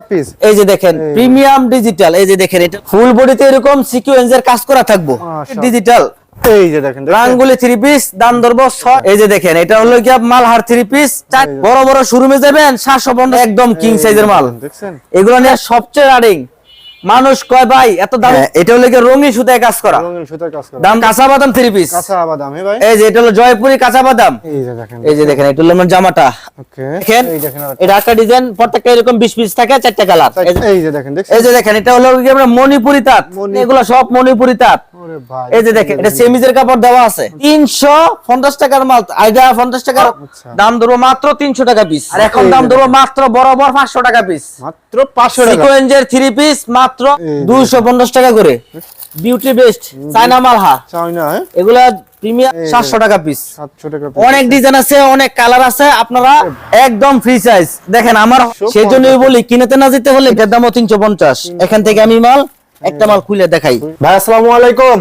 Piece এই যে দেখেন প্রিমিয়াম ডিজিটাল এই যে দেখেন এটা ফুল বডিতে এরকম সিকোয়েন্সের কাজ করা থাকব। ডিজিটাল এই যে দেখেন দেখছেন? রাঙ্গুলি থ্রি পিস দাম ধরবো এই যে দেখেন এটা হলো কি মালহার থ্রি পিস বড় বড় শোরুমে যাবেন সাতশো একদম কিং সাইজের মাল। এগুলো নিয়ে সবচেয়ে রানিং মানুষ কয় ভাই এত দাম এটা হলো কি রঙিন সুতায় কাজ করা। রঙিন সুতার কাজ করা। দাম কাঁচা বাদাম থ্রি পিস কাঁচা বাদাম হে ভাই। এই যে এটা হলো জয়পুরি কাঁচা বাদাম। এই যে দেখেন। এই যে দেখেন এটা হলো আমার জামাটা। ওকে দেখেন এই দেখেন এটা একটা ডিজাইন প্রত্যেকটা এরকম বিশ পিস থাকে চারটা কালার এই যে দেখেন দেখছেন? এই যে দেখেন এটা হলো কি আমরা মণিপুরি তাঁত। এগুলো সব মণিপুরি তাঁত। ওরে ভাই এই যে দেখেন এটা সেমিজের কাপড় দেওয়া আছে। তিনশো পঞ্চাশ টাকার মাল আইডা পঞ্চাশ টাকার। আচ্ছা। দাম ধরবো মাত্র তিনশো টাকা পিস আর এখন দাম যে ধরবো মাত্র বরাবর পাঁচশো টাকা পিস মাত্র 500 টাকা। সিকোয়েন্সের থ্রি পিস মাত্র যে। দুইশো পঞ্চাশ টাকা করে। বিউটি বেস্ট চায়না মালহা। চাই না হ্যাঁ? এগুলা প্রিমিয়াম সাতশো টাকা পিস টাকা অনেক ডিজাইন আছে অনেক কালার আছে আপনারা একদম ফ্রি সাইজ দেখেন আমার সেই জন্যই বলি কিনেতে না যেতে হলে এটার দামও তিনশো পঞ্চাশ। এখান থেকে আমি মাল একটা মাল খুলে দেখাই। ভাই আসসালামু আলাইকুম।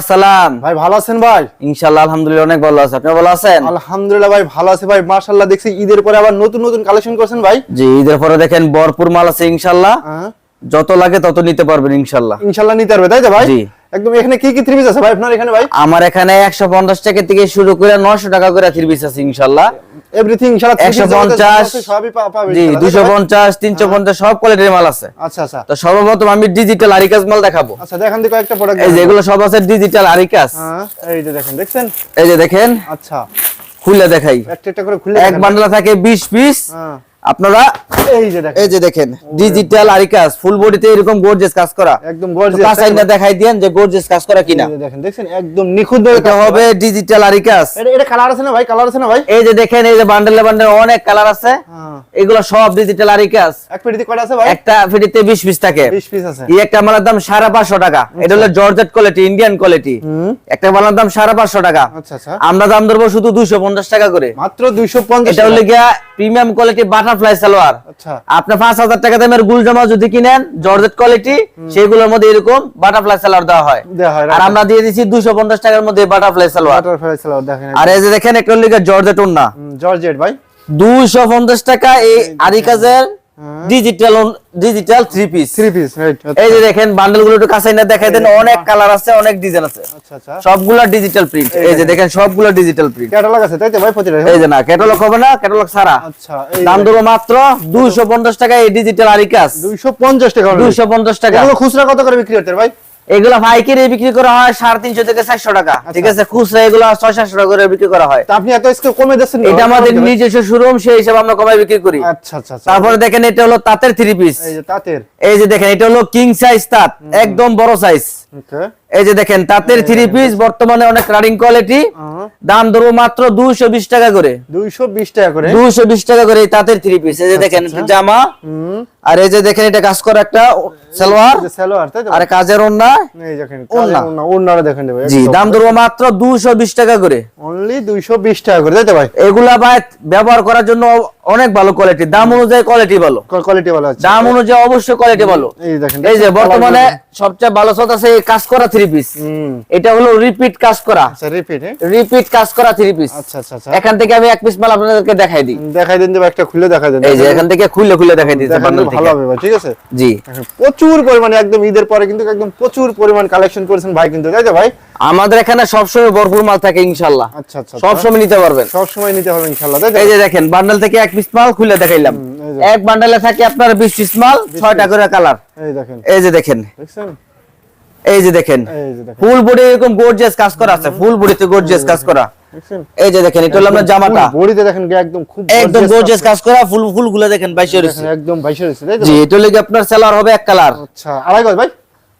আসসালাম। ভাই ভালো আছেন ভাই? ইনশাআল্লাহ আলহামদুলিল্লাহ অনেক ভালো আছে। আপনি ভালো আছেন? আলহামদুলিল্লাহ ভাই ভালো আছে ভাই। মাশাআল্লাহ দেখছি ঈদের পরে আবার নতুন নতুন কালেকশন করছেন ভাই। জি ঈদের পরে দেখেন ভরপুর মাল আছে ইনশাআল্লাহ। হ্যাঁ। যত লাগে তত নিতে পারবেন ইনশাআল্লাহ ইনশাআল্লাহ নিতে পারবে তাই তো ভাই? একদম এখানে কি কি থ্রি পিস আছে ভাই আপনার এখানে ভাই? আমার এখানে একশো পঞ্চাশ টাকা থেকে শুরু করে নশো টাকা করে থ্রি পিস আছে ইনশাআল্লাহ এভরিথিং ইনশাআল্লাহ three একশো piece জগতে যা পঞ্চাশ আছে সবই পাবে জি ইনশাআল্লাহ, দুশো তাই তো ভাই? পঞ্চাশ তিনশো পঞ্চাশ সব কোয়ালিটির মাল আছে। আচ্ছা আচ্ছা। তো সর্বপ্রথম আমি ডিজিটাল আরিকাস মাল দেখাবো। আচ্ছা দেখেন দিকে একটা প্রোডাক্ট এই যে এগুলো সব আছে ডিজিটাল আরিকাস হ্যাঁ এই যে দেখেন দেখছেন? এই যে দেখেন। আচ্ছা। খুলে দেখাই। একটা একটা করে খুলে এক বান্ডলা থাকে বিশ পিস হ্যাঁ। আপনারা এই যে দেখেন। এই যে দেখেন ডিজিটাল আরিকাস ফুল বডিতে এরকম গর্জিয়াস কাজ করা। একদম গর্জিয়াস কাজ আইনা দেখাই দেন যে গর্জিয়াস কাজ করা কিনা। দেখেন দেখছেন? একদম নিখুঁত এটা হবে ডিজিটাল আরিকাস এটা এটা কালার আছে না ভাই? কালার আছে না ভাই? এই যে দেখেন এই যে বান্ডেলে বান্ডেল অনেক কালার আছে। হ্যাঁ। এগুলো সব ডিজিটাল আরিকাস এক পেটিতে কয়টা আছে ভাই? একটা ফিটিতে বিশ পিস থাকে। 20 পিস আছে। এই একটা মালার দাম সাড়ে পাঁচশো টাকা। এটা হলো জর্জেট কোয়ালিটি ইন্ডিয়ান কোয়ালিটি একটা মালার দাম সাড়ে পাঁচশো টাকা। আচ্ছা আচ্ছা। আমরা দাম ধরবো শুধু দুইশো পঞ্চাশ টাকা করে। মাত্র 250 এটা হলো গিয়া প্রিমিয়াম কোয়ালিটি সালোয়ার। আচ্ছা। আপনি পাঁচ হাজার টাকা দামের গুল জামা যদি কিনেন জর্জেট কোয়ালিটি সেগুলোর মধ্যে এরকম বাটারফ্লাই সালোয়ার দেওয়া হয়। আর আমরা দিয়ে দিচ্ছি দুশো পঞ্চাশ টাকার মধ্যে বাটারফ্লাই সালোয়ার। আর এই যে দেখেন একটা জর্জেট উন্না জর্জেট ভাই। দুইশো পঞ্চাশ টাকা এই আরিকাজের digital digital three piece three piece right এই যে দেখেন বান্ডেল একটু কাছে না দেখাই দেন অনেক কালার আছে অনেক ডিজাইন আছে। আচ্ছা আচ্ছা। সবগুলা ডিজিটাল প্রিন্ট এই যে দেখেন। সবগুলা ডিজিটাল প্রিন্ট ক্যাটালগ আছে তাই তো ভাই প্রতিটা এই যে না ক্যাটালগ হবে না ক্যাটালগ ছাড়া। আচ্ছা দাম মাত্র টাকা এই ডিজিটাল আরিকাস 250 টাকা দুইশো পঞ্চাশ টাকা। এগুলো খুচরা কত করে বিক্রি হচ্ছে ভাই? এগুলো পাইকারি বিক্রি করা হয় সাড়ে তিনশো থেকে চারশো টাকা। ঠিক আছে? খুচরা এগুলো ছয় সাতশো টাকা করে বিক্রি করা হয়। তো আপনি এত কমে দিচ্ছেন এটা আমাদের নিজস্ব শোরুম সেই হিসাবে আমরা কমে বিক্রি করি। আচ্ছা আচ্ছা আচ্ছা। তারপরে দেখেন এটা হলো তাঁতের থ্রি পিস এই যে তাঁতের। এই যে দেখেন এটা হলো কিং সাইজ তাঁত। একদম বড় সাইজ এই যে দেখেন তাঁতের থ্রি পিস বর্তমানে অনেক রানিং কোয়ালিটি দাম ধরবো মাত্র দুইশো বিশ টাকা করে। 220 টাকা করে? দুইশো বিশ টাকা করে এই তাঁতের থ্রি পিস এই যে দেখেন আচ্ছা। জামা। আর এই যে দেখেন এটা কাজ করা একটা সালোয়ার। সালোয়ার আর কাজের ওন্না ওন্নাটা দেখেন জি দাম ধরবো মাত্র দুইশো বিশ টাকা করে। অনলি 220 টাকা করে তাই ভাই? এগুলা ভাই ব্যবহার করার জন্য অনেক ভালো কোয়ালিটি দাম অনুযায়ী কোয়ালিটি ভালো। কোয়ালিটি ভালো আছে দাম অনুযায়ী অবশ্যই কোয়ালিটি ভালো। এই দেখেন এই যে বর্তমানে সবচেয়ে ভালো সত আছে এই কাজ করা থ্রি পিস এটা হলো রিপিট কাজ করা। আচ্ছা রিপিট হ্যাঁ। রিপিট কাজ করা থ্রি পিস আচ্ছা আচ্ছা আচ্ছা। এখান থেকে আমি এক পিস মাল আপনাদেরকে দেখাই দিই। দেখাই দিন একটা খুলে দেখাই দিন। এই যে এখান থেকে খুলে খুলে দেখাই দিলে ভালো হবে ঠিক আছে? জি। প্রচুর পরিমাণে একদম ঈদের পরে কিন্তু একদম প্রচুর পরিমাণ কালেকশন করেছেন ভাই কিন্তু তাই তো ভাই? আমাদের এখানে সবসময় ভরপুর মাল থাকে ইনশাল্লাহ। আচ্ছা আচ্ছা সব সময় নিতে পারবেন। সবসময় নিতে হবে ইনশাআল্লাহ এই যে দেখেন বান্ডেল থেকে এক পিস মাল খুলে দেখাইলাম। এক বান্ডেলে থাকে আপনার বিশ পিস মাল ছয়টা করে কালার এই দেখেন। এই যে দেখেন। দেখছেন? এই যে দেখেন ফুল বডি এরকম গর্জিয়াস কাজ করা আছে ফুল বডিতে গর্জিয়াস কাজ করা। এই যে দেখেন এটা হলো আপনার জামাটা। বডিতে দেখেন একদম খুব একদম গর্জিয়াস কাজ করা ফুল ফুলগুলো দেখেন বাইশে হইছে একদম বাইশে রয়েছে তাই তো? জি এটা হলো কি আপনার সেলার হবে এক কালার আচ্ছা আড়াই গজ ভাই?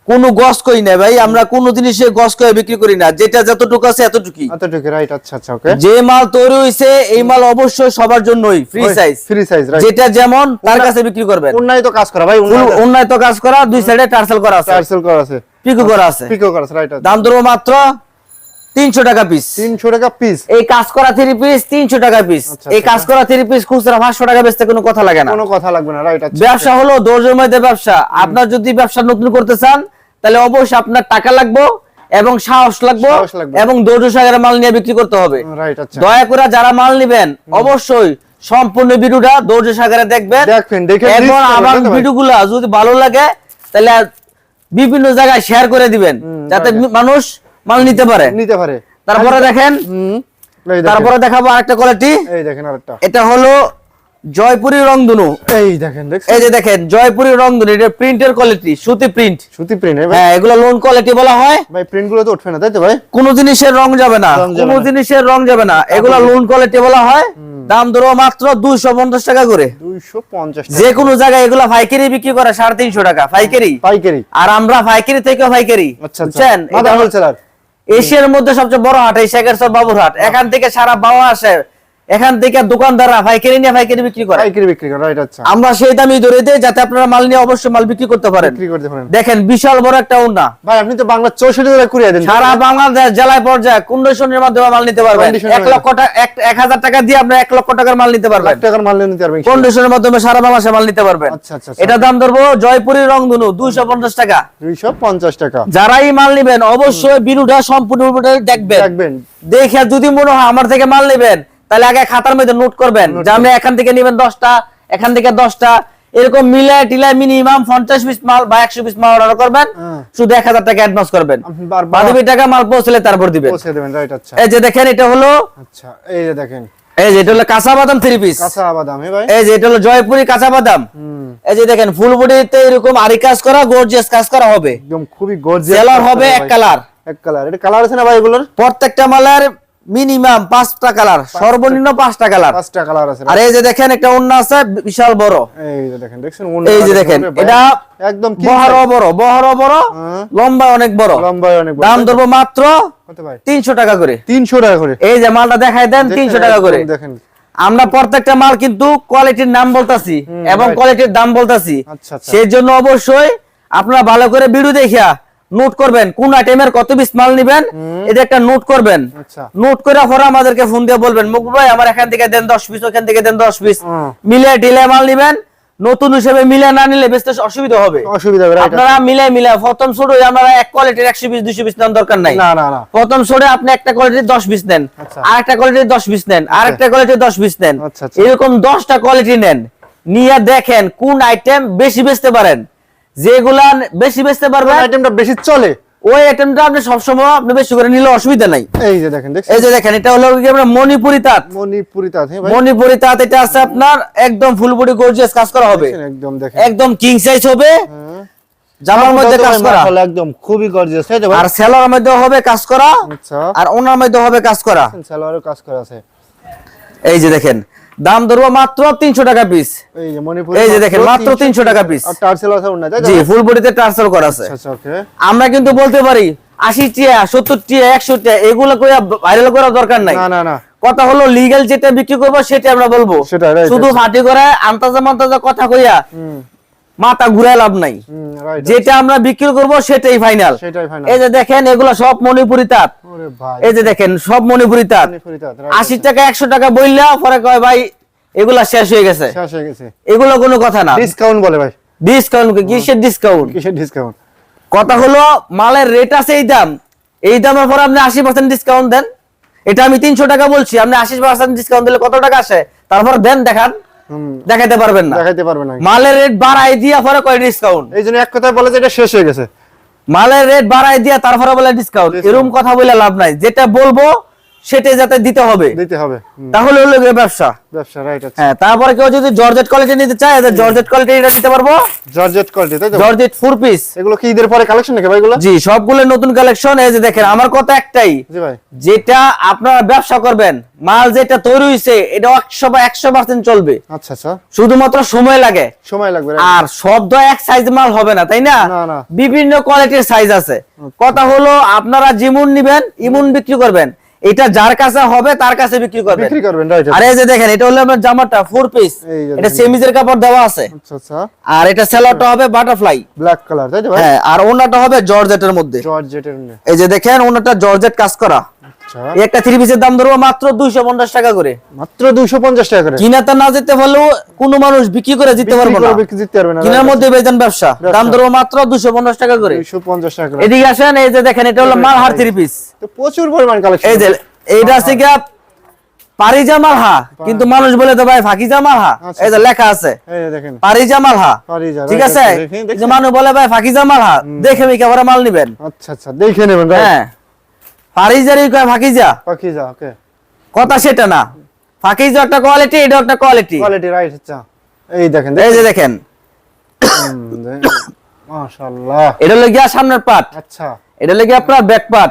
কোনো গস কই না ভাই আমরা কোনো জিনিসে গস করে বিক্রি করি না। যেটা যতটুকু আছে এতটুকুই। এতটুকু রাইট আচ্ছা আচ্ছা ওকে যে মাল তৈরি হইছে এই মাল অবশ্যই সবার জন্যই free size free size right যেটা যেমন তার কাছে বিক্রি করবেন। উন্নয় তো কাজ করা ভাই ফুল উন্নয়ত কাজ করা দুই সাইডে টার্সেল করা আছে। পার্সেল করা আছে। পিকো করা আছে। পিকো করা আছে রাইট দাম ধরবো মাত্র তিনশো টাকা পিস 300 টাকা পিস এই কাজ করা থ্রি পিস তিনশো টাকা পিস আচ্ছা, এই আচ্ছা। কাজ করা থ্রি পিস খুচরা পাঁচশো টাকা বেচতে কোনো কথা লাগে না। কোনো কথা লাগবে না রাইট আচ্ছা ব্যবসা হলো ধৈর্যের মধ্যে ব্যবসা। আপনার যদি ব্যবসা নতুন করতে চান তাহলে অবশ্যই আপনার টাকা লাগবে এবং সাহস লাগবে এবং ধৈর্য সাগরে মাল নিয়ে বিক্রি করতে হবে। আচ্ছা। দয়া করে যারা মাল নিবেন অবশ্যই সম্পূর্ণ ভিডিওটা ধৈর্য সাগরে দেখবেন। এবং আমার ভিডিওগুলো যদি ভালো লাগে তাহলে বিভিন্ন জায়গায় শেয়ার করে দিবেন যাতে মানুষ মাল নিতে পারে। নিতে পারে। তারপরে দেখেন তারপরে দেখাবো আরেকটা কোয়ালিটি এই দেখেন আরেকটা। এটা হলো জয়পুরি রংধনু। এই দেখেন এই যে দেখেন জয়পুরি রংধনু এটা প্রিন্টের কোয়ালিটি সুতি প্রিন্ট সুতি প্রিন্ট হ্যাঁ এগুলো লোন কোয়ালিটি বলা হয়। ভাই প্রিন্টগুলো তো উঠবে না তাই তো ভাই? কোন জিনিসের রং যাবে না কোন জিনিসের রং যাবে না। এগুলো লোন কোয়ালিটি বলা হয়। দাম ধরো মাত্র দুইশো পঞ্চাশ টাকা করে। দুইশো পঞ্চাশ যে কোনো জায়গায় এগুলো পাইকারি বিক্রি করে সাড়ে তিনশো টাকা পাইকারি। পাইকারি। আর আমরা পাইকারি থেকে পাইকারি আচ্ছা আচ্ছা। বুঝছেন? এশিয়ার মধ্যে সবচেয়ে বড় হাট এই শেখেরচর বাবুর হাট এখান থেকে সারা বাবা আসে এখান থেকে দোকানদাররা পাইকারি নিয়ে পাইকারি বিক্রি করে। পাইকারি বিক্রি করে রাইট আচ্ছা। আমরা সেই দামই ধরে দিই যাতে আপনারা মাল নিয়ে অবশ্যই মাল বিক্রি করতে পারেন। বিক্রি করতে পারেন। দেখেন বিশাল বড় একটা উন্না। ভাই আপনি তো বাংলা চৌষট্টি টাকা কুড়িয়ে দেন। সারা বাংলাদেশ জেলায় পর্যায়ে কন্ডিশনের মাধ্যমে মাল নিতে পারবেন। Conditioner এক লক্ষ টাকা এক- এক হাজার টাকা দিয়ে আপনি এক লক্ষ টাকার মাল নিতে পারবেন। লাখ টাকার মাল নিতে পারবেন কন্ডিশনের মাধ্যমে সারা বাংলাদেশে মাল নিতে পারবেন। আচ্ছা, আচ্ছা, আচ্ছা। এটা দাম ধরবো জয়পুরি রংধনু দুইশো পঞ্চাশ টাকা। দুইশো পঞ্চাশ টাকা। যারাই মাল নেবেন অবশ্যই বিরুটা সম্পূর্ণ দেখবেন। দেখবেন। দেখে যদি মনে হয় আমার থেকে মাল নেবেন তাহলে আগে খাতার মধ্যে নোট করবেন যে আপনি এখান থেকে নেবেন দশটা এখান থেকে দশটা এরকম মিলায় টিলায় মিনিমাম পঞ্চাশ পিস মাল বা একশো পিস মাল অর্ডার করবেন হ্যাঁ। শুধু এক হাজার টাকা অ্যাডভান্স করবেন। বাদবি টাকা মাল পৌঁছলে তারপর দিবেন। আচ্ছা। এই যে দেখেন এটা হলো আচ্ছা এই যে দেখেন। এই যে এটা হলো কাঁচা বাদাম থ্রি পিস কাঁচা বাদাম ভাই। এই যে এটা হলো জয়পুরি কাঁচা বাদাম। এই যে দেখেন ফুল বডিতে এরকম আরি কাজ করা গর্জিয়াস কাজ করা হবে। একদম খুবই গর্জিয়াস সেলার হবে এক কালার এক কালার এটা কালার আছে না ভাই এগুলোর? প্রত্যেকটা মালের মিনিমাম পাঁচটা কালার সর্বনিম্ন পাঁচটা কালার। পাঁচটা কালার আছে আর এই যে দেখেন একটা অন্য আছে বিশাল বড়। এই যে দেখেন দেখছেন এই যে দেখেন এটা একদম বহর বড় বহর বড় হ্যাঁ। লম্বা অনেক বড়। লম্বা অনেক বড়। দাম ধরবো মাত্র কত ভাই? তিনশো টাকা করে। তিনশো টাকা করে। এই যে মালটা দেখাই দেন তিনশো টাকা করে। দেখেন। আমরা প্রত্যেকটা মাল কিন্তু কোয়ালিটির নাম বলতাছি এবং কোয়ালিটির দাম বলতাছি। আচ্ছা, আচ্ছা। সেই জন্য অবশ্যই আপনারা ভালো করে ভিডিও দেখিয়া নোট করবেন কোন আইটেমের কত পিস মাল নিবেন এটা একটা নোট করবেন। আচ্ছা। নোট করে পরে আমাদেরকে ফোন দিয়ে বলবেন মুকুল ভাই আমার এখান থেকে দেন দশ পিস ওখান থেকে দেন দশ পিস মিলে টিলে মাল নিবেন নতুন হিসেবে মিলে না নিলে বেচতে অসুবিধা হবে। অসুবিধা হবে আপনারা মিলে মিলে প্রথম ছোট আপনারা এক কোয়ালিটির একশো পিস দুশো পিস নেওয়ার দরকার নাই। না না না। প্রথম ছোটে আপনি একটা কোয়ালিটির দশ পিস নেন আচ্ছা। আর একটা কোয়ালিটির দশ পিস নেন আর একটা কোয়ালিটির দশ পিস নেন। আচ্ছা, আচ্ছা। এরকম দশটা কোয়ালিটি নেন নিয়ে দেখেন কোন আইটেম বেশি বেচতে পারেন। যেগুলা বেশি বেচতে পারবেন আইটেমটা বেশি চলে? ওই আইটেমটা আপনি সবসময় আপনি বেশি করে নিলে অসুবিধা নাই। এই যে দেখেন এই যে দেখেন এটা হলো কি আপনার মণিপুরি তাঁত। মণিপুরি তাঁত হ্যাঁ ভাই। মণিপুরি তাঁত এটা আছে আপনার একদম ফুল বডি গর্জিয়াস কাজ করা হবে। একদম দেখেন। একদম কিং সাইজ হবে। হ্যাঁ। জামার মধ্যে কাজ করা। একদম খুবই গর্জিয়াস আর সেলার মধ্যে হবে কাজ করা। আচ্ছা। আর ওনার মধ্যে হবে কাজ করা। সালোয়ারও কাজ করা আছে। এই যে দেখেন দাম ধরবো মাত্র তিনশো টাকা পিস এই যে দেখেন, মাত্র 300 টাকা তো? জি ফুল বডিতে ট্রান্সফার করা আছে। আচ্ছা আমরা কিন্তু বলতে পারি আশি টিয়া সত্তর টিয়া একশো টিয়া এগুলো ভাইরাল করার দরকার নাই। না না না। কথা হলো লিগেল যেটা বিক্রি করব সেটা আমরা বলব। শুধু হাতি করে আন্তাজা মান্তাজা কথা কইয়া মাথা ঘুরায় লাভ নাই। যেটা আমরা বিক্রি করব সেটাই ফাইনাল এই যে দেখেন এগুলো সব মণিপুরি তাঁত। এই যে দেখেন সব মণিপুরি তাঁত। আশি টাকা একশো টাকা বললা পরে কয় ভাই এগুলা শেষ হয়ে গেছে। এগুলো কোনো কথা না। ডিসকাউন্ট বলে ভাই। ডিসকাউন্ট কিসের ডিসকাউন্ট কিসের ডিসকাউন্ট কথা হলো মালের রেট আছে এই দাম। এই দামের পর আপনি আশি পার্সেন্ট ডিসকাউন্ট দেন। এটা আমি তিনশো টাকা বলছি আপনি আশি পার্সেন্ট ডিসকাউন্ট দিলে কত টাকা আসে? তারপর দেন দেখান। দেখাইতে পারবেন না। দেখাইতে পারবেন না। মালের রেট বাড়াই দিয়া পরে কয় ডিসকাউন্ট এই জন্য এক কথায় বলে যে এটা শেষ হয়ে গেছে। মালের রেট বাড়াই দিয়া তারপরে বলে ডিসকাউন্ট। এরকম কথা বলে লাভ নাই। যেটা বলব সেটাই যাতে দিতে হবে। দিতে হবে তাহলে হলো ব্যবসা। ব্যবসা রাইট আছে। হ্যাঁ তারপরে কেউ যদি জর্জেট কোয়ালিটি নিতে চায় তাহলে জর্জেট কোয়ালিটি এটা নিতে পারব। জর্জেট কোয়ালিটি তাই তো? জর্জেট ফোর পিস এগুলো কি ঈদের পরে কালেকশন নাকি ভাই এগুলো? জি সবগুলো নতুন কালেকশন এই যে দেখেন আমার কথা একটাই। জি ভাই। যেটা আপনারা ব্যবসা করবেন মাল যেটা তৈরি হয়েছে এটা একশো বা একশো পার্সেন্ট চলবে। আচ্ছা আচ্ছা। শুধুমাত্র সময় লাগে। সময় লাগবে আর শব্দ এক সাইজ মাল হবে না তাই না? না, না। বিভিন্ন কোয়ালিটির সাইজ আছে। কথা হলো আপনারা যেমন নিবেন ইমন বিক্রি করবেন। এটা যার কাছে হবে তার কাছে বিক্রি করবে বিক্রি করবেন রাইট আর এই যে দেখেন এটা হলো আমার জামাটা ফোর পিস এটা সেমিজের কাপড় দেওয়া আছে। আচ্ছা আচ্ছা। আর এটা সেলারটা হবে বাটারফ্লাই ব্ল্যাক কালার তাই তো ভাই? হ্যাঁ আর ওনাটা হবে জর্জেটের মধ্যে। জর্জেটের এই যে দেখেন ওনাটা জর্জেট কাজ করা। একটা থ্রি পিসের দাম ধরবো মাত্র দুইশো পঞ্চাশ টাকা করে। মাত্র 250 টাকা করে? কিনাতে না যেতে পারলেও কোনো মানুষ বিক্রি করে পারব না। কিনার মধ্যে বেতন ব্যবসা। দাম ধরবো মাত্র দুশো পঞ্চাশ টাকা করে। 250 টাকা এদিকে আসেন এই যে দেখেন এটা হলো মালহার থ্রি পিস প্রচুর পরিমাণ কালেকশন এই যে এইটা আছে পারিজা মালহা। কিন্তু মানুষ বলে তো ভাই ফাকিজা মালহা। আচ্ছা, এই যে লেখা আছে পারিজা মালহা। ঠিক আছে? যে মানুষ বলে ভাই ফাকিজা মালহা। দেখে মিকে মাল নিবেন। আচ্ছা আচ্ছা। দেখে নেবেন হ্যাঁ। কয় ফাকিজা? যা ওকে। কথা সেটা না। ফাকিজা একটা কোয়ালিটি এটা একটা কোয়ালিটি কোয়ালিটি রাইট আচ্ছা। এই দেখেন এই যে দেখেন। মাশাআল্লাহ। এটা সামনের পাট। আচ্ছা। এটা হলো গিয়া আপনার ব্যাক পাট।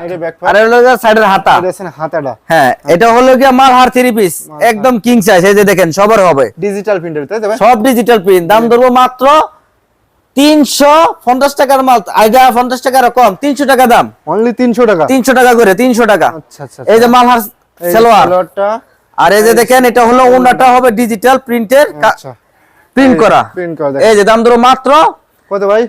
আর এটা হলো গিয়া সাইডের হাতা। হাতাটা। হ্যাঁ এটা হলো গিয়া মালহার থ্রি পিস একদম কিং সাইজ এই যে দেখেন সবার হবে। ডিজিটাল প্রিন্টার তাই সব ডিজিটাল প্রিন্ট দাম ধরবো মাত্র তিনশো পঞ্চাশ টাকার মাল আইডা পঞ্চাশ টাকার কম তিনশো টাকা দাম। অনলি 300 টাকা? তিনশো টাকা করে তিনশো টাকা। আচ্ছা আচ্ছা এই যে মালহার সালোয়ারটা। আর এই যে দেখেন এটা হলো ওনাটা হবে ডিজিটাল প্রিন্টের আচ্ছা। প্রিন্ট করা। এই যে দাম ধরো মাত্র কত ভাই?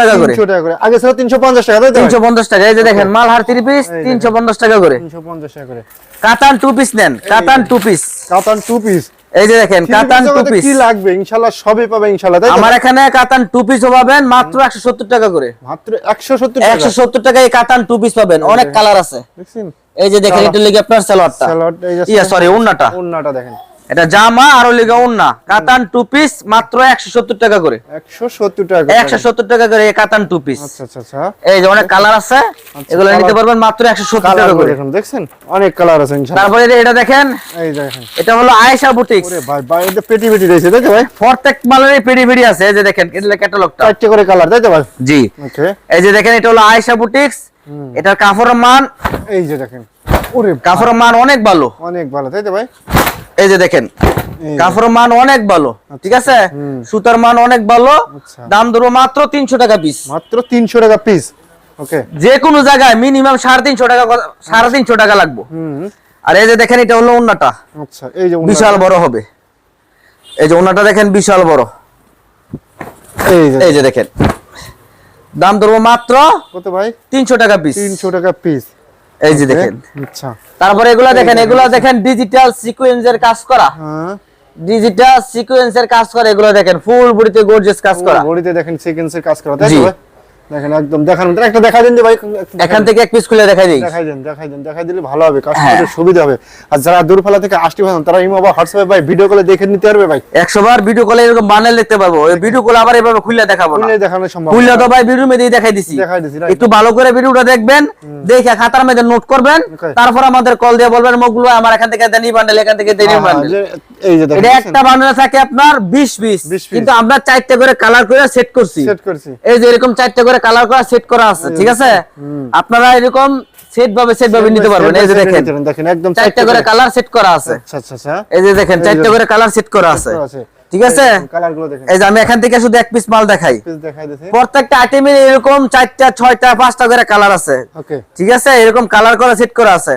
টাকা করে। 300 টাকা করে। আগে ছিল 350 টাকা তাই তো? তিনশো পঞ্চাশ টাকা। এই যে দেখেন মালহার থ্রি পিস এই তিনশো পঞ্চাশ টাকা করে। 350 টাকা করে। কাতান টু পিস নেন কাতান টু পিস কাতান টু পিস এই যে দেখেন কাতান টু পিস কি লাগবে? ইনশাআল্লাহ সবই পাবে ইনশাআল্লাহ তাই আমার এখানে কাতান টু পিস পাবেন মাত্র একশো সত্তর টাকা করে। মাত্র 170 টাকা। একশো সত্তর টাকায় এই কাতান টু পিস পাবেন অনেক কালার আছে। দেখছেন? এই যে দেখেন এটা লাগি আপনার সালোয়ারটা সালোয়ার এই যে সরি ওন্নাটা ওন্নাটা দেখেন। এটা জামা আর লিগে ওন্না কাতান টু পিস মাত্র একশো সত্তর টাকা করে। 170 টাকা টাকা করে কাতান টু পিস আচ্ছা আচ্ছা আচ্ছা। এই যে অনেক কালার আছে এগুলো নিতে পারবেন মাত্র একশো সত্তর কালার টাকা করে। দেখুন দেখছেন? অনেক কালার আছে ইনশাআল্লাহ। তারপরে এটা দেখেন এই দেখেন। এটা হলো আয়েশা বুটিক্স ওরে ভাই ভাই এটা পেটি পেটি রয়েছে তাই ভাই। প্রত্যেক মালের পেডি পেডি আছে এই যে দেখেন ক্যাটালগটা চারটে করে কালার তাই তো ভাই। জি। ওকে। এই যে দেখেন এটা হলো আয়েশা বুটিক্স এটার কাপড়ের মান এই যে দেখেন। ওরে কাপড়ের মান অনেক ভালো। অনেক ভালো তাই তো ভাই। এই যে দেখেন কাপড়ের মান অনেক ভালো ঠিক আছে? সুতার মান অনেক ভালো আচ্ছা। দাম ধরো মাত্র তিনশো টাকা পিস মাত্র 300 টাকা পিস ওকে যে কোনো জায়গায় মিনিমাম সাড়ে তিনশো টাকা সাড়ে তিনশো টাকা লাগবে। আর এই যে দেখেন এটা হলো ওন্নাটা। আচ্ছা এই যে বিশাল বড় হবে। এই যে ওন্নাটা দেখেন বিশাল বড়। এই যে। দেখেন। দাম ধরবো মাত্র কত ভাই? তিনশো টাকা পিস 300 টাকা পিস এই যে দেখেন। আচ্ছা। তারপরে এগুলা দেখেন এগুলা দেখেন। ডিজিটাল সিকোয়েন্সের কাজ করা। হ্যাঁ। ডিজিটাল সিকোয়েন্সের কাজ করা এগুলো দেখেন ফুল বডিতে গর্জিয়াস কাজ করা। বডিতে দেখেন সিকোয়েন্সের কাজ করা তাই দেখেন একদম মতো একটা দিন ভাই এখান থেকে এক পিস খুলে দেখাই দিই দেখাই দেন দেখাই দেন দেখাই দিলে ভালো হবে হ্যাঁ। কাস্টমারের সুবিধা হবে। আর যারা থেকে আসতে পারেন তারা ইমো বা হোয়াটসঅ্যাপে ভাই ভিডিও কলে দেখে নিতে পারবে ভাই। একশো বার ভিডিও কলে এরকম বানাল দেখতে পারব। ওই ভিডিও কলে আবার এভাবে খুলে দেখাবো না। খুলে দেখানো সম্ভব খুললে তো ভাই ভিডিও দেখাই দিছি। দেখাই দিছি, একটু ভালো করে ভিডিওটা দেখবেন দেখে খাতার মধ্যে নোট করবেন তারপর আমাদের কল দিয়ে বলবেন মগগুলো আমার এখান থেকে দেনি বান্ডেল এখান থেকে দেনি বান্ডেল এই যে দেখেন এটা একটা বান্ডেল থাকে আপনার 20 পিস 20 কিন্তু আমরা চারটে করে কালার করে সেট করছি। সেট করছি। এই যে এরকম চারটে করে কালার করা সেট করা আছে ঠিক আছে? আপনারা এরকম সেট ভাবে সেট ভাবে নিতে পারবেন। এই যে দেখেন দেখেন একদম চারটি করে কালার সেট করা আছে। আচ্ছা আচ্ছা আচ্ছা। এই যে দেখেন চারটি করে কালার সেট করা আছে। ঠিক আছে? কালারগুলো দেখেন। এই যে আমি এখান থেকে শুধু এক পিস মাল দেখাই। পিস দেখাই দিছি। প্রত্যেকটা আইটেমের এরকম চারটা ছয়টা পাঁচটা করে কালার আছে। ওকে ঠিক আছে? এরকম কালার করা সেট করা আছে।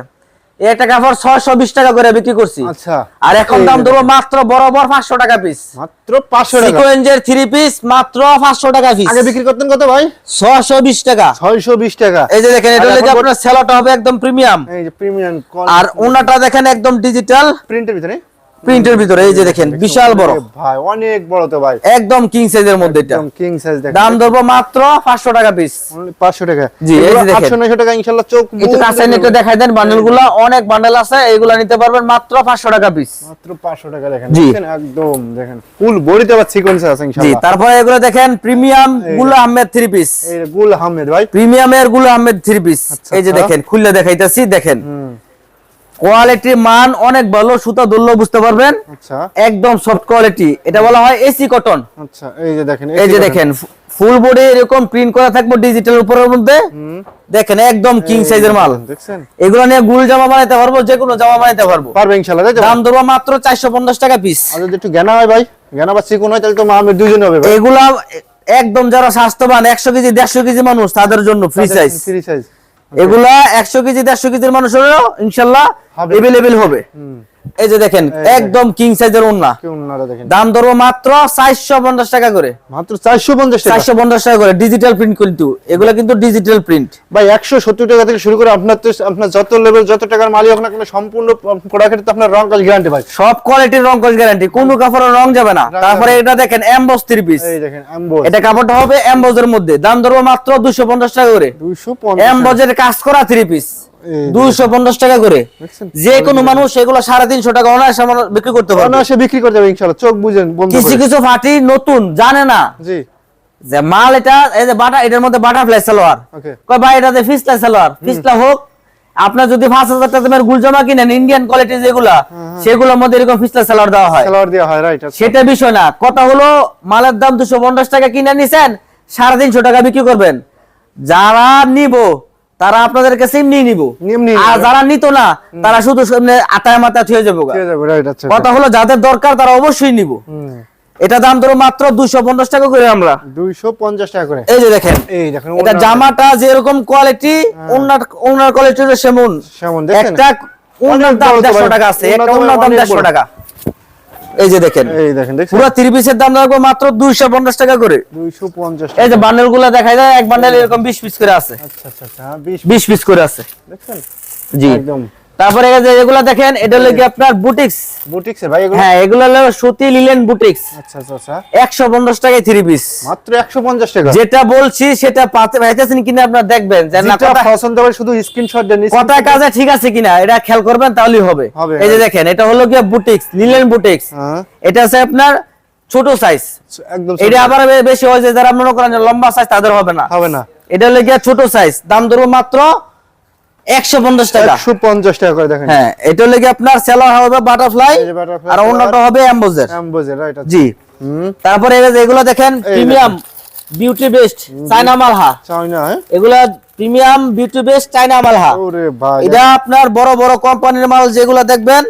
এই কাপড় ছয়শো বিশ টাকা করে বিক্রি করছি। আচ্ছা। আর এখন দাম দেবো মাত্র বরাবর পাঁচশো টাকা পিস মাত্র 500 টাকা। সিকোয়েন্সের থ্রি পিস মাত্র পাঁচশো টাকা পিস আগে বিক্রি করতেন কত ভাই? ছয়শো বিশ টাকা। 620 টাকা। এই যে দেখেন এটা হলে আপনার সেলাটা হবে একদম প্রিমিয়াম এই যে প্রিমিয়াম আর ওনাটা দেখেন একদম ডিজিটাল প্রিন্টের ভিতরে? প্রিন্টের ভিতরে এই যে দেখেন বিশাল বড়। ভাই অনেক বড় তো ভাই। একদম কিং সাইজের মধ্যে এটা। একদম কিং সাইজ দেখেন। দাম ধরবো মাত্র পাঁচশো টাকা পিস 500 টাকা। জি, এই যে দেখেন। 800 900 টাকা ইনশাআল্লাহ চোখ একটু মুখ কাছে নিতে দেখাই দেন বান্ডেলগুলা অনেক বান্ডেল আছে এইগুলা নিতে পারবেন মাত্র পাঁচশো টাকা পিস মাত্র 500 টাকা দেখেন দেখেন একদম দেখেন ফুল বডিতে আবার সিকোয়েন্স আছে ইনশাআল্লাহ জি তারপরে এগুলো দেখেন প্রিমিয়ামগুলা আহমেদ থ্রি পিস এই গুল আহমেদ ভাই। প্রিমিয়ামেরগুলা আহমেদ থ্রি পিস আচ্ছা, এই যে আচ্ছা। দেখেন খুললে দেখাইতাছি দেখেন। কোয়ালিটির মান অনেক ভালো সুতা ধরলেও বুঝতে পারবেন। আচ্ছা। একদম সফট কোয়ালিটি এটা বলা হয় এসি কটন আচ্ছা এই যে দেখেন এই যে দেখেন ফুল বডি এরকম প্রিন্ট করা থাকবে ডিজিটাল উপরের মধ্যে। দেখেন একদম কিং সাইজের মাল। দেখছেন? এগুলো নিয়ে গুল জামা বানাইতে পারব যে কোনো জামা বানাইতে পারব। পারবে ইনশাআল্লাহ দাম ধরবো মাত্র চারশো পঞ্চাশ টাকা পিস আর যদি একটু জ্ঞানা হয় ভাই জ্ঞানা বা চিকন হয় তাহলে তো আহমেদ দুইজন হবে এগুলা একদম যারা স্বাস্থ্যবান একশো কেজি দেড়শো কেজি মানুষ তাদের জন্য ফ্রি সাইজ ফ্রি সাইজ এগুলা একশো কেজি দেড়শো কেজির মানুষেরও ইনশাল্লাহ। এভেলেবেল হবে এই যে দেখেন একদম কিং সাইজের দেখেন। দাম ধরবো মাত্র চারশো পঞ্চাশ টাকা করে। মাত্র 450 টাকা। চারশো পঞ্চাশ টাকা করে। ডিজিটাল প্রিন্ট কিন্তু। এগুলা কিন্তু ডিজিটাল প্রিন্ট ভাই 170 টাকা থেকে শুরু করে আপনার তো আপনার যত লেভেল যত টাকার মালই হোক না কেন সম্পূর্ণ প্রোডাক্টের তো আপনার রং কাজ গ্যারান্টি ভাই। সব কোয়ালিটির রং কোচ গ্যারান্টি কোনো কাপড়ের রং যাবে না। তারপরে এটা দেখেন এমবস থ্রি পিস এটা কাপড়টা হবে এমবজের মধ্যে। দাম ধরবো মাত্র দুশো পঞ্চাশ টাকা করে। 250 এমবজের কাজ করা থ্রি পিস দুইশো পঞ্চাশ টাকা করে। যে কোনো মানুষ এগুলো সাড়ে তিনশো টাকা অনায়াসে আমরা বিক্রি করতে পারবে। অনায়াসে বিক্রি করতে চোখ বুঝেন বন্ধ কিছু কিছু ফাটি নতুন জানে না। জি। যে মাল এটা এই যে বাটা এটার মধ্যে বাটারফ্লাই সালোয়ার। কয় ভাই এটাতে ফিসলা সালোয়ার ফিসলা হোক আপনার যদি পাঁচ হাজার টাকা দামের গুলজামা কিনেন ইন্ডিয়ান কোয়ালিটি যেগুলা সেগুলোর মধ্যে এরকম ফিসলা সালোয়ার দেওয়া হয়। সালোয়ার দেওয়া হয় রাইট আচ্ছা। সেটা বিষয় না। কথা হলো মালের দাম দুশো পঞ্চাশ টাকা কিনে নিছেন সাড়ে তিনশো টাকা বিক্রি করবেন। যারা নিব তারা আপনাদের কাছে এমনি নিব। আর যারা নিত না তারা শুধু আতায় মাথায় থুয়ে যাব আচ্ছা কথা হলো যাদের দরকার তারা অবশ্যই নিব। এটা দাম ধরো মাত্র দুশো পঞ্চাশ টাকা করে আমরা। 250 টাকা করে। এই যে দেখেন এই দেখেন এটা জামাটা যেরকম কোয়ালিটি ওনার ওনার কোয়ালিটি সেমন। সেমন একটা ওনার দাম দেড়শো টাকা আছে একটা ওনার দাম দেড়শো টাকা। এই যে দেখেন এই দেখেন পুরো থ্রি পিসের দাম রাখব মাত্র দুইশো পঞ্চাশ টাকা করে। 250 এই যে বান্ডেলগুলা দেখা যায় এক বান্ডেল এরকম বিশ পিস করে আছে। আচ্ছা আচ্ছা আচ্ছা হ্যাঁ, 20 বিশ পিস করে আছে। দেখছেন? জি। একদম। তারপরে এগুলা দেখেন এটা হলো কি আপনার বুটিক্স? বুটিক্সের ভাই এগুলো হ্যাঁ এগুলো হলো সুতি লিলেন বুটিক্স। আচ্ছা আচ্ছা আচ্ছা। একশো পঞ্চাশ টাকায় থ্রি পিস মাত্র 150 টাকা। যেটা বলছি সেটা পাতে পাইতেছেন কিনা আপনার দেখবেন। যে না কথা- পছন্দ হবে শুধু স্ক্রিনশট দেন কথা কাজে ঠিক আছে কিনা এটা খেয়াল করবেন তাহলেই হবে। এই যে দেখেন এটা হলো গিয়ে বুটিক্স লিলেন বুটিক্স। হ্যাঁ। এটা আছে আপনার ছোট সাইজ একদম এটা আবার বেশি হয় যে যারা মনে করেন লম্বা সাইজ তাদের হবে না। হবে না। এটা হলো গিয়ে ছোট সাইজ দাম ধরবো মাত্র একশো পঞ্চাশ টাকা। 150 টাকা করে দেখেন। হ্যাঁ এটা হলো আপনার সেলার হবে বাটারফ্লাই এই যে butterfly আর অন্যটা হবে অ্যাম্বোজের। অ্যাম্বোজের রাইট আচ্ছা। জি। তারপরে এগুলো দেখেন প্রিমিয়াম বিউটি বেস্ট চায়না মালহা। চাই হ্যাঁ। এগুলা প্রিমিয়াম বিউটি বেস্ট চায়না মালহা। ওরে ভাই। এটা আপনার বড় বড় কোম্পানির মাল যেগুলো দেখবেন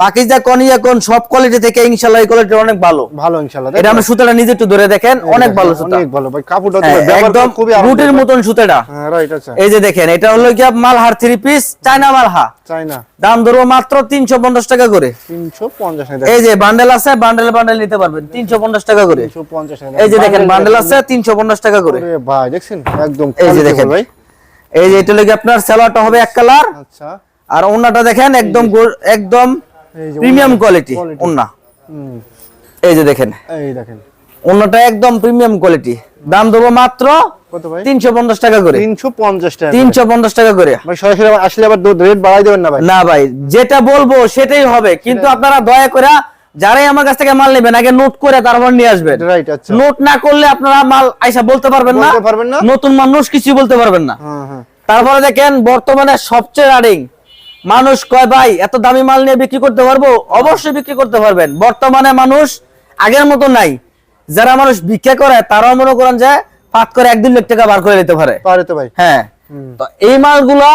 পাকিজা কনিয়া কোন সব কোয়ালিটি থেকে ইনশাআল্লাহ এই কোয়ালিটি অনেক ভালো। ভালো ইনশাআল্লাহ। এটা আমরা সুতাটা নিজে একটু ধরে দেখেন অনেক ভালো সুতা। অনেক ভালো ভাই কাপড়টা হ্যাঁ, একদম খুবই রুটির। মতন সুতাটা। হ্যাঁ রাইট আচ্ছা। এই যে দেখেন এটা হলো কি মালহার থ্রি পিস চায়না মালহা। চাই না দাম ধরবো মাত্র তিনশো পঞ্চাশ টাকা করে। 350 টাকা এই যে বান্ডেল আছে বান্ডেল বান্ডেল নিতে পারবেন তিনশো পঞ্চাশ টাকা করে। 350 টাকা এই যে দেখেন বান্ডেল আছে তিনশো পঞ্চাশ টাকা করে। ওরে ভাই দেখছেন? একদম এই যে দেখেন। ভাই। এই যে এটা কি আপনার সেলারটা হবে এক কালার। আচ্ছা। আর ওন্নাটা দেখেন একদম একদম প্রিমিয়াম কোয়ালিটি ওন্না এই যে দেখেন। এই দেখেন। ওন্নাটা একদম প্রিমিয়াম কোয়ালিটি দাম দেবো মাত্র তিনশো পঞ্চাশ টাকা করে। 350 টাকা তিনশো পঞ্চাশ টাকা করে। সরাসরি আসলে আবার রেট বাড়াই দেবেন না ভাই? না ভাই যেটা বলব সেটাই হবে। কিন্তু আপনারা দয়া করে যারাই আমার কাছ থেকে মাল নেবেন আগে নোট করে তারপর নিয়ে আসবেন। রাইট আচ্ছা। নোট না করলে আপনারা মাল আইসা বলতে পারবেন না। নতুন মানুষ কিছু বলতে পারবেন না। হ্যাঁ হ্যাঁ। তারপরে দেখেন বর্তমানে সবচেয়ে রানিং মানুষ কয় ভাই এত দামি মাল নিয়ে বিক্রি করতে পারব? অবশ্যই বিক্রি করতে পারবেন। বর্তমানে মানুষ আগের মতো নাই। যারা মানুষ ভিক্ষা করে তারাও মনে করেন যে পাত করে এক দুই লাখ টাকা বার করে নিতে পারে। হ্যাঁ। তো এই মালগুলা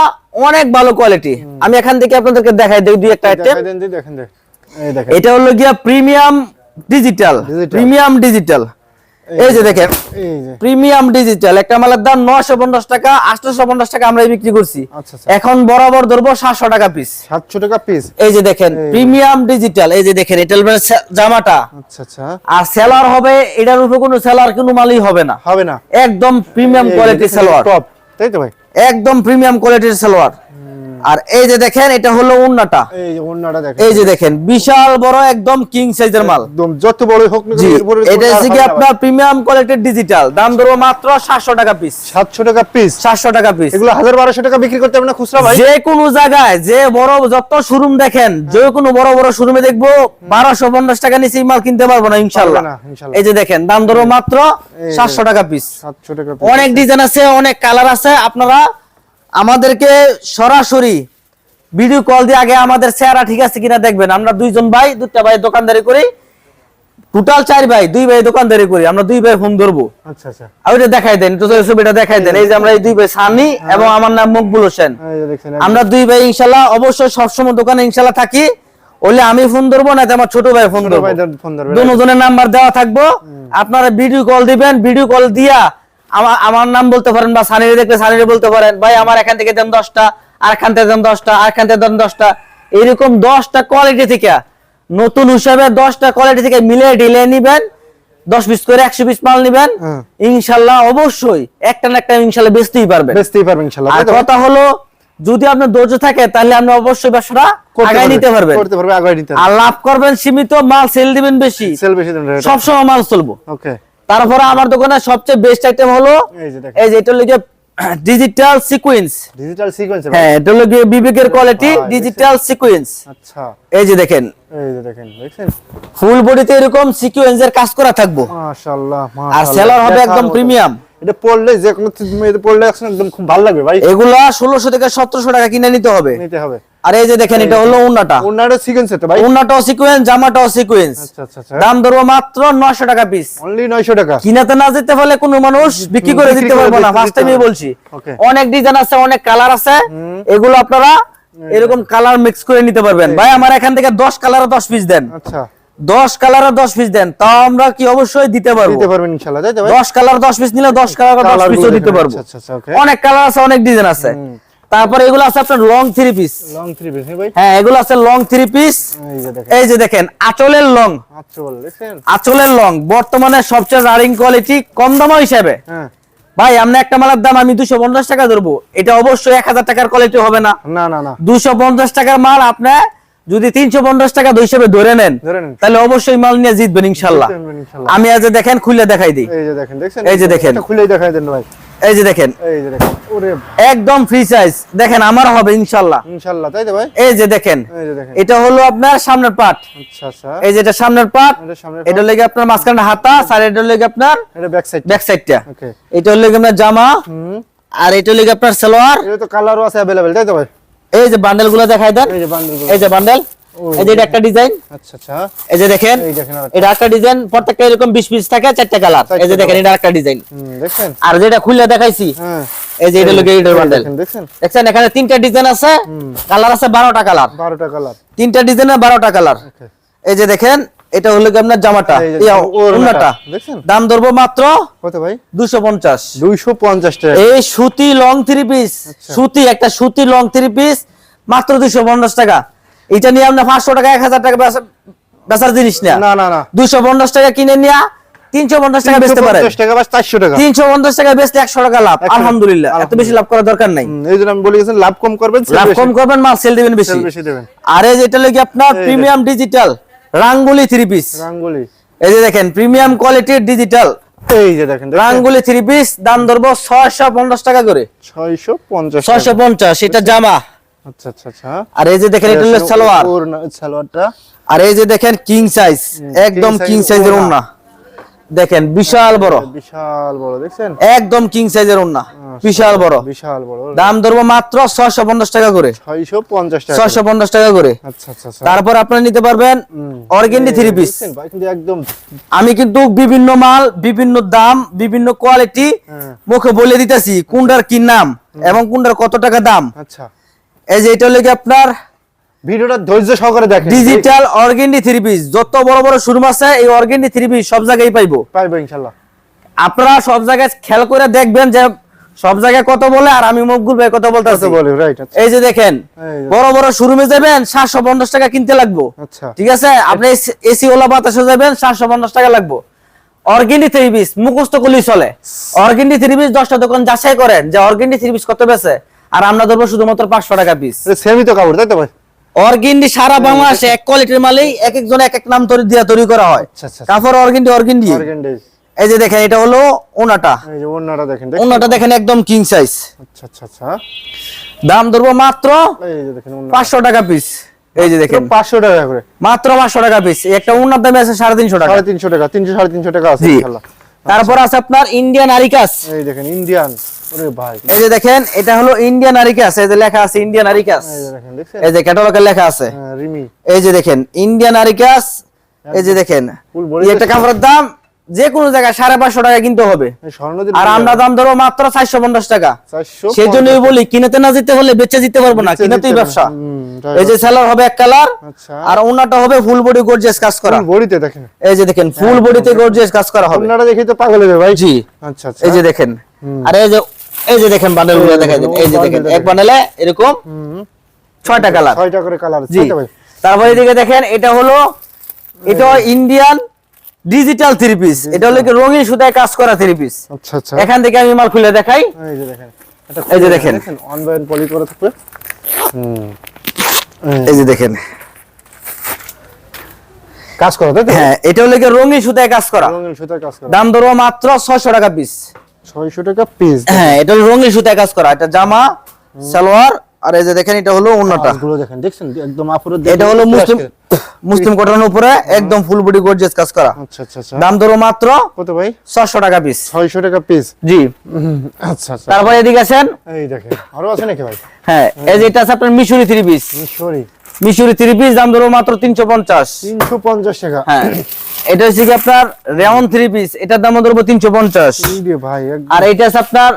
অনেক ভালো কোয়ালিটি আমি এখান থেকে আপনাদেরকে দেখাই দিই দুই একটা আইটেম এটা হলো গিয়া প্রিমিয়াম ডিজিটাল প্রিমিয়াম ডিজিটাল এই যে দেখেন প্রিমিয়াম ডিজিটাল একটা মালের দাম নশো পঞ্চাশ টাকা আটশো পঞ্চাশ টাকা আমরা বিক্রি করছি। আচ্ছা আচ্ছা। এখন বরাবর ধরবো সাতশো টাকা পিস 700 টাকা পিস এই যে দেখেন প্রিমিয়াম ডিজিটাল এই যে দেখেন এটা জামাটা। আচ্ছা আর সেলার হবে এটার উপর কোনো সেলার কোনো মালই হবে না। হবে না। একদম প্রিমিয়াম কোয়ালিটি সালোয়ার টপ তাই তো ভাই? একদম প্রিমিয়াম কোয়ালিটির সালোয়ার আর এই যে দেখেন এটা হলো উন্নাটা এই যে দেখেন। এই যে দেখেন বিশাল বড় একদম কিং সাইজের মাল। একদম যত বড় হোক না এটা হচ্ছে কি। আপনার প্রিমিয়াম কোয়ালিটির ডিজিটাল দাম ধরবো মাত্র সাতশো টাকা পিস 700 টাকা পিস সাতশো টাকা পিস এগুলো 1200 টাকা বিক্রি করতে না খুচরা ভাই। যে কোনো জায়গায় যে বড় যত শোরুম দেখেন যে কোনো বড় বড় শোরুমে দেখব বারোশো পঞ্চাশ টাকা নিচে মাল কিনতে পারব না ইনশাল্লাহ। এই যে দেখেন দাম ধরো মাত্র যে- সাতশো টাকা পিস 700 টাকা অনেক ডিজাইন আছে অনেক কালার আছে আপনারা আমাদেরকে সরাসরি ভিডিও কল দিয়ে আগে আমাদের চেহারা ঠিক আছে কিনা দেখবেন। আমরা দুইজন ভাই দুটা ভাই দোকানদারি করি। টোটাল চার ভাই দুই ভাই দোকানদারি করি। আমরা দুই ভাই ফোন ধরবো। আচ্ছা আচ্ছা। আর ওইটা দেখাই দেন একটু ছবিটা দেখাই দেন। এই যে আমরা এই দুই ভাই সানি এবং আমার নাম মকবুল হোসেন। আমরা দুই ভাই ইনশাল্লাহ অবশ্যই সবসময় দোকানে ইনশাল্লাহ থাকি। ওলে আমি ফোন ধরবো না তো আমার ছোট ভাই ফোন ছোট ধরবো। ভাই ফোন ধরবে। দুজনের নাম্বার দেওয়া থাকব। আপনারা ভিডিও কল দিবেন ভিডিও কল দিয়া আমার আমার নাম বলতে পারেন বা সানিরে দেখলে সানিরে বলতে পারেন ভাই আমার এখান থেকে দেন দশটা আর এখান থেকে দেন দশটা আর এখান থেকে দেন দশটা। এরকম দশটা কোয়ালিটি থেকে নতুন হিসাবে দশটা কোয়ালিটি থেকে মিলে ঢিলে নিবেন দশ পিস করে একশো পিস মাল নিবেন হ্যাঁ। ইনশাল্লাহ অবশ্যই একটা না একটা ইনশাল্লাহ বেচতেই পারবেন। বেচতেই পারবেন ইনশাআল্লাহ আর কথা হলো যদি আপনার ধৈর্য থাকে তাহলে আপনি অবশ্যই ব্যবসাটা আগায় নিতে পারবেন। করতে পারবে আগায় নিতে আর লাভ করবেন সীমিত মাল সেল দিবেন বেশি। সেল বেশি দেন সবসময় মাল চলবো। ওকে তারপরে আমার দোকানে সবচেয়ে বেস্ট আইটেম হলো এই যে এটা লিখে ডিজিটাল সিকোয়েন্স ডিজিটাল সিকোয়েন্স হ্যাঁ এটা হলো বিবেকের কোয়ালিটি ডিজিটাল সিকোয়েন্স আচ্ছা এই যে দেখেন। এই যে দেখেন দেখছেন? ফুল বডিতে এরকম সিকোয়েন্সের কাজ করা থাকব। মাশাআল্লাহ আর সেলার হবে একদম প্রিমিয়াম এটা পড়লে যে কোনো পড়লে একদম খুব ভালো লাগবে ভাই। এগুলা ষোলোশো থেকে সতেরোশো টাকা কিনে নিতে হবে। নিতে হবে। আর এই যে দেখেন এটা হলো উন্নাটা। ওনারও সিকোয়েন্স তো ভাই। উন্নাটাও সিকোয়েন্স জামাটাও সিকোয়েন্স আচ্ছা আচ্ছা আচ্ছা। দাম ধরবো মাত্র নশো টাকা পিস অনলি 900 টাকা। কিনাতে না যেতে পারলে কোনো মানুষ বিক্রি করে দিতে পারব না। ফার্স্ট টাইমই বলছি. অনেক ডিজাইন আছে অনেক কালার আছে। এগুলো আপনারা এরকম কালার মিক্স করে নিতে পারবেন। ভাই আমার এখান থেকে দশ কালার দশ পিস দেন। আচ্ছা। দশ কালার দশ পিস দেন। তাও আমরা কি অবশ্যই দিতে পারব? দিতে পারবেন ইনশাআল্লাহ। তাই তো ভাই? দশ কালার দশ পিস নিলে দশ কালার দশ Colour পিসও দিতে পারব। আচ্ছা, আচ্ছা. অনেক কালার আছে অনেক ডিজাইন আছে। তারপরে এগুলো আছে আপনার long three piece long three piece ভাই। হ্যাঁ এগুলো আছে লং থ্রি পিস এই যে দেখেন। দেখেন আঁচলের লং বল আঁচলের লং বর্তমানে সবচেয়ে রানিং কোয়ালিটি কম দাম হিসেবে। হ্যাঁ। ভাই আমরা একটা মালার দাম আমি দুশো পঞ্চাশ টাকা ধরবো। এটা অবশ্যই এক হাজার টাকার কোয়ালিটি হবে না। না না না। দুশো পঞ্চাশ টাকার মাল আপনি যদি তিনশো পঞ্চাশ টাকা দুই হিসেবে ধরে নেন তাহলে অবশ্যই মাল নিয়ে জিতবেন ইনশাল্লাহ। আমি আজ দেখেন খুলে দেখাই দিই। এই যে দেখেন এই যে দেখেন। খুলে দেখাই দেন ভাই। এই যে দেখেন এই যে দেখেন ওরে একদম ফ্রি সাইজ দেখেন আমার হবে ইনশাল্লাহ ইনশাআল্লাহ তাই তো ভাই এই যে দেখেন এই যে দেখেন এটা হলো আপনার সামনের পাট আচ্ছা আচ্ছা এই যে এটা সামনের পাট এটা সামনের এটা লেগে আপনার মাঝখানে হাতা আর এটা লেগে আপনার এটা ব্যাক সাইড ব্যাক সাইডটা ওকে এটা লেগে আপনার জামা হুম আর এটা লেগে আপনার সালোয়ার এটা তো কালারও আছে अवेलेबल তাই তো ভাই এই যে বান্ডেল গুলো দেখাই দেন এই যে বান্ডেল এই যে বান্ডেল এই যে এটা একটা ডিজাইন। আচ্ছা আচ্ছা। এই যে দেখেন এই দেখেন এটা একটা ডিজাইন প্রত্যেকটা এরকম 20 পিস থাকে চারটা কালার এই যে দেখেন এটা একটা ডিজাইন। হুম আর যেটা খুলে দেখাইছি হ্যাঁ। এই যে এটা লোকে এটার বান্ডেল দেখেন দেখছেন? দেখছেন এখানে তিনটা ডিজাইন আছে কালার আছে 12টা কালার 12টা কালার তিনটা ডিজাইনের 12টা কালার এই যে দেখেন এটা হলো কি আপনার জামাটা। ওড়নাটা। দাম ধরবো মাত্র কত ভাই? 250 250 টাকা। এই সুতি লং থ্রি পিস। সুতি একটা সুতি লং থ্রি পিস মাত্র 250 টাকা। এটা নিয়ে আপনি 500 টাকা 1000 টাকা বেচার জিনিস না। না না না। 250 টাকা কিনে নিয়া 350 টাকা বেচতে পারেন। 350 টাকা বা 400 টাকা। বেচলে 100 টাকা লাভ। আলহামদুলিল্লাহ। এত বেশি লাভ করার দরকার নাই। এই জন্য আমি বলে গেছেন লাভ কম করবেন লাভ কম করবেন মাল সেল দিবেন বেশি। sell বেশি দেবেন। আর এই যেটা লাগি আপনার প্রিমিয়াম ডিজিটাল রাঙ্গুলি থ্রি পিস রাঙ্গুলি। এই যে দেখেন প্রিমিয়াম কোয়ালিটির ডিজিটাল এই যে দেখেন দেখেন। রাঙ্গুলি থ্রি পিস দাম ধরবো ছয়শো পঞ্চাশ টাকা করে। 650 ছয়শো পঞ্চাশ এটা জামা। আচ্ছা আচ্ছা আচ্ছা। আর এই যে দেখেন এটা হলো সালোয়ার। সালোয়ারটা। আর এই যে দেখেন কিং সাইজ একদম কিং সাইজের ওন্না দেখেন বিশাল বড়। বিশাল বড় দেখছেন? একদম কিং সাইজের ওন্না বিশাল বড়। বিশাল বড় দাম ধরবো মাত্র ছয়শো পঞ্চাশ টাকা করে। 650 টাকা করে। আচ্ছা আচ্ছা আচ্ছা। তারপর আপনারা নিতে পারবেন অর্গেন্ডি থ্রি পিস একদম আমি কিন্তু বিভিন্ন মাল বিভিন্ন দাম বিভিন্ন কোয়ালিটি হ্যাঁ। মুখে বলে দিতেছি কোনটার কি নাম এবং কোনটার কত টাকা দাম। আচ্ছা। এই যে এটা লেগে আপনার ভিডিওটা ধৈর্য সহকারে দেখেন। ডিজিটাল অর্গেন্ডি থ্রি পিস যত বড় বড় শোরুম আছে এই অর্গেন্ডি থ্রি পিস সব জায়গায় পাইবো। পাইবো ইনশাআল্লাহ আপনারা সব জায়গায় খেয়াল করে দেখবেন যে সব জায়গায় কত বলে আর আমি মকবুল ভাই কত বলতেছি আচ্ছা। এই যে দেখেন বড় বড় শোরুমে যাবেন সাতশো পঞ্চাশ টাকা কিনতে লাগবো। আচ্ছা। ঠিক আছে? আপনি এসি ওলা বাতাসে যাবেন সাতশো পঞ্চাশ টাকা লাগবো। অর্গেন্ডি থ্রি পিস মুখস্থ করলেই চলে। অর্গেন্ডি থ্রি পিস দশটা দোকান যাচাই করেন যে অর্গেন্ডি থ্রি পিস কত বেছে আর আমরা ধরবো শুধুমাত্র পাঁচশো টাকা পিস সেমই তো কাপড় তাই তো ভাই? অর্গেন্ডি সারা বাংলাদেশে এক কোয়ালিটির মালেই এক একজন এক এক নাম তৈরি দিয়া তৈরি করা হয়। আচ্ছা, আচ্ছা। কাপড় অর্গেন্ডি অর্গেন্ডি এই যে দেখেন এটা হলো ওনাটা। এই যে ওন্নাটা দেখেন ওনাটা দেখেন একদম কিং সাইজ আচ্ছা আচ্ছা আচ্ছা। দাম ধরবো মাত্র এই যে দেখেন ওন্না পাঁচশো টাকা পিস এই যে দেখেন। 500 টাকা করে। মাত্র পাঁচশো টাকা পিস একটা ওনার দামে আছে সাড়ে তিনশো টাকা। 350 টাকা 300 350 টাকা আছে ইনশাআল্লাহ তারপর আছে আপনার ইন্ডিয়ান আরিকাস এই দেখেন ইন্ডিয়ান ওরে ভাই। এই যে দেখেন এটা হলো ইন্ডিয়ান আরিকাস এই যে লেখা আছে ইন্ডিয়ান আরিকাস এই যে দেখেন দেখছেন? এই যে ক্যাটালগে লেখা আছে। হ্যাঁ, রিমি। এই যে দেখেন ইন্ডিয়ান আরিকাস এই যে দেখেন একটা কাপড়ের দাম যে কোনো জায়গায় সাড়ে পাঁচশো টাকা কিনতে হবে। আর আমরা দাম ধরো মাত্র চারশো পঞ্চাশ টাকা। সেই জন্যই বলি কিনেতে না যেতে হলে বেচে দিতে পারব না বেচে কিনেতেই ব্যবসা। তাই এই যে সেলার হবে এক কালার আচ্ছা। আর ওনাটা হবে ফুল বডি গর্জিয়াস কাজ করা। বডিতে দেখেন। এই যে দেখেন ফুল বডিতে গর্জিয়াস কাজ করা হবে। ওন্নাটা দেখি তো পাগল হয়ে ভাই। জি। আচ্ছা আচ্ছা। এই যে দেখেন আর এই যে এই যে দেখেন বান্ডেলগুলো দেখাই দিন এই যে দেখেন দেখেন। এক বান্ডেলে এরকম ছয়টা কালার ছয়টা করে কালার জি। তারপরে এদিকে দেখেন এটা হলো এটা ইন্ডিয়ান ডিজিটাল থ্রি পিস এটা হলো কি রঙিন সুতায় কাজ করা থ্রি পিস আচ্ছা আচ্ছা। এখান থেকে আমি মাল খুলে দেখাই। এই যে দেখেন। এই যে দেখেন। অন পলি করে থাকবে হুম। এই যে দেখেন। কাজ করো তাই হ্যাঁ এটা হলো কি রঙিন সুতায় কাজ করা। রঙিন সুতার কাজ করো। দাম ধরো মাত্র ছয়শো টাকা পিস ছয়শো টাকা পিস হ্যাঁ এটা হলো রঙিন সুতায় কাজ করা। এটা জামা সালোয়ার আর এই যে দেখেন এটা হলো অন্যটা গুলো দেখেন দেখছেন? একদম আপুরো এটা হলো মুসলিম মুসলিম কটনের উপরে একদম ফুল বডি গর্জিয়াস কাজ করা। আচ্ছা আচ্ছা আচ্ছা। দাম ধরো মাত্র কত ভাই? ছশো টাকা পিস ছয়শো টাকা পিস জি। আচ্ছা আচ্ছা। তারপরে এদিকে আসেন। এই দেখেন আরও আছে নাকি ভাই? হ্যাঁ এই যে এটা আছে আপনার মিশরি থ্রি পিস মিশরি। মিশরি থ্রি পিস দাম ধরো মাত্র তিনশো পঞ্চাশ। তিনশো পঞ্চাশ টাকা। হ্যাঁ এটা হচ্ছে কি আপনার রেওন থ্রি পিস এটার দাম ধরবো তিনশো পঞ্চাশ। এই রে ভাই আর এটা আছে আপনার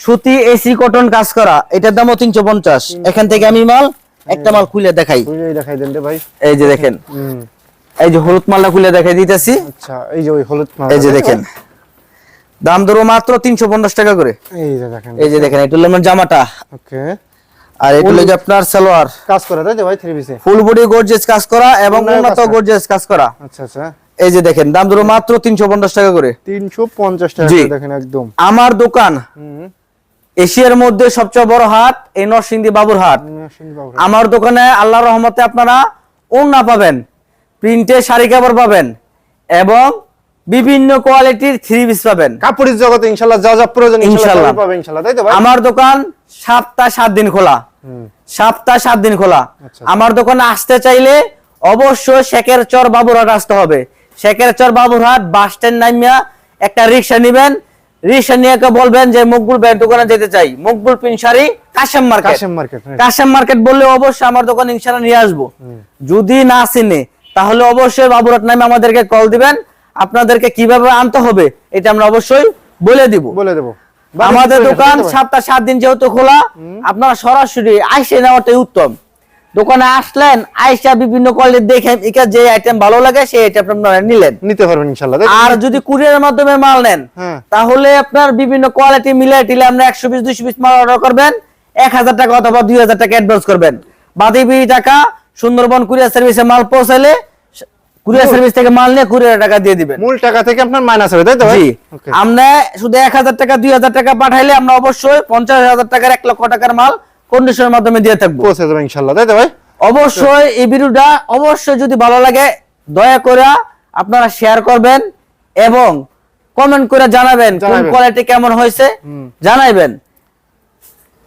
সুতি এসি কটন কাজ করা এটার দামও তিনশো পঞ্চাশ। এখান থেকে আমি মাল একটা মাল খুলে দেখাই। দেখাই দেন ভাই। এই যে দেখেন। এই যে হলুদ মালটা খুলে দেখাই দিতেছি। আচ্ছা এই যে ওই হলুদ মাল এই যে দেখেন। দাম ধরো মাত্র তিনশো পঞ্চাশ টাকা করে। এই যে দেখেন। এই যে দেখেন এটা হলো আমার জামাটা। ওকে। আর এটা হলো যে আপনার সালোয়ার। কাজ করা তাই তো ভাই থ্রি পিসে ফুল বডি গর্জিয়াস কাজ করা এবং উন্নত। গর্জিয়াস কাজ করা। আচ্ছা আচ্ছা। এই যে দেখেন দাম ধরো মাত্র তিনশো পঞ্চাশ টাকা করে। তিনশো পঞ্চাশ টাকা দেখেন একদম। আমার দোকান এশিয়ার মধ্যে সবচেয়ে বড় হাট এই নরসিংদী বাবুর হাট। আমার দোকানে আল্লাহর রহমতে আপনারা ওড়না পাবেন প্রিন্টে শাড়ি কাপড় পাবেন এবং বিভিন্ন কোয়ালিটির থ্রি পিস পাবেন। কাপড়ের জগতে ইনশাল্লাহ যা যা প্রয়োজন ইনশাল্লাহ। সবই ইনশাল্লাহ তাই তো ভাই? আমার দোকান সপ্তাহ সাত দিন খোলা। সপ্তাহ সাত দিন খোলা। আচ্ছা। আমার দোকানে আসতে চাইলে অবশ্যই শেখের চর বাবুরহাট আসতে হবে। শেখের চর বাবুরহাট বাস স্ট্যান্ড নামিয়া একটা রিক্সা নিবেন রিক্সা নিয়ে বলবেন যে মকবুল ভাইয়ের দোকানে যেতে চাই। Maqbool পিনসারি Kashem market. Kashem market Kashem market বললে অবশ্যই আমার দোকান ইনশাল্লাহ নিয়ে আসব। যদি না চিনে তাহলে অবশ্যই বাবুরহাট নামে আমাদেরকে কল দিবেন। আপনাদেরকে কীভাবে আনতে হবে এটা আমরা অবশ্যই বলে দিব। বলে দেবো। আমাদের দোকান সপ্তাহ সাত দিন যেহেতু খোলা আপনারা সরাসরি আইসে নেওয়াটাই উত্তম। দোকানে আসলেন আইসা বিভিন্ন কোয়ালিটি দেখেন এখানে যে আইটেম ভালো লাগে সেই আইটেম আপনারা নিলেন। নিতে পারবেন ইনশাল্লাহ আর যদি কুরিয়ারের মাধ্যমে মাল নেন হ্যাঁ। তাহলে আপনার বিভিন্ন কোয়ালিটি মিলে টিলে আমরা একশো পিস দুইশো পিস মাল অর্ডার করবেন এক হাজার টাকা অথবা দুই হাজার টাকা অ্যাডভান্স করবেন। বাকি বিশ টাকা সুন্দরবন কুরিয়ার সার্ভিসে মাল পৌঁছালে কুরিয়ার সার্ভিস থেকে মাল নিয়ে কুরিয়ার টাকা দিয়ে দিবেন। মূল টাকা থেকে আপনার মাইনাস হবে তাই তো ভাই? আমরা শুধু এক হাজার টাকা দুই হাজার টাকা পাঠাইলে আমরা অবশ্যই পঞ্চাশ হাজার টাকার এক লক্ষ টাকার মাল কন্ডিশনের মাধ্যমে দিয়ে থাকব। পৌঁছে দেবে ইনশাল্লাহ তাই তো ভাই? অবশ্যই এই ভিডিওটা অবশ্যই যদি ভালো লাগে দয়া করে আপনারা শেয়ার করবেন এবং কমেন্ট করে জানাবেন কোন কোয়ালিটি কেমন হয়েছে জানাইবেন।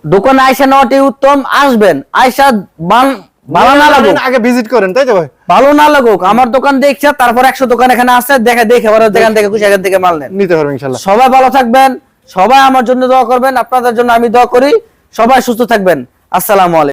দোকানে আইসা নেওয়াটি উত্তম আসবেন আইসা বান- ভালো না লাগুক। আগে ভিজিট করেন তাই তো ভাই? ভালো না লাগুক আমার দোকান দেখছে তারপর একশো দোকান এখানে আছে দেখে দেখে এবার যেখান থেকে খুশি এখান থেকে মাল নেন। নিতে পারবেন ইনশাল্লাহ সবাই ভালো থাকবেন সবাই আমার জন্য দোয়া করবেন আপনাদের জন্য আমি দোয়া করি। সবাই সুস্থ থাকবেন। আসসালামু আলাইকুম।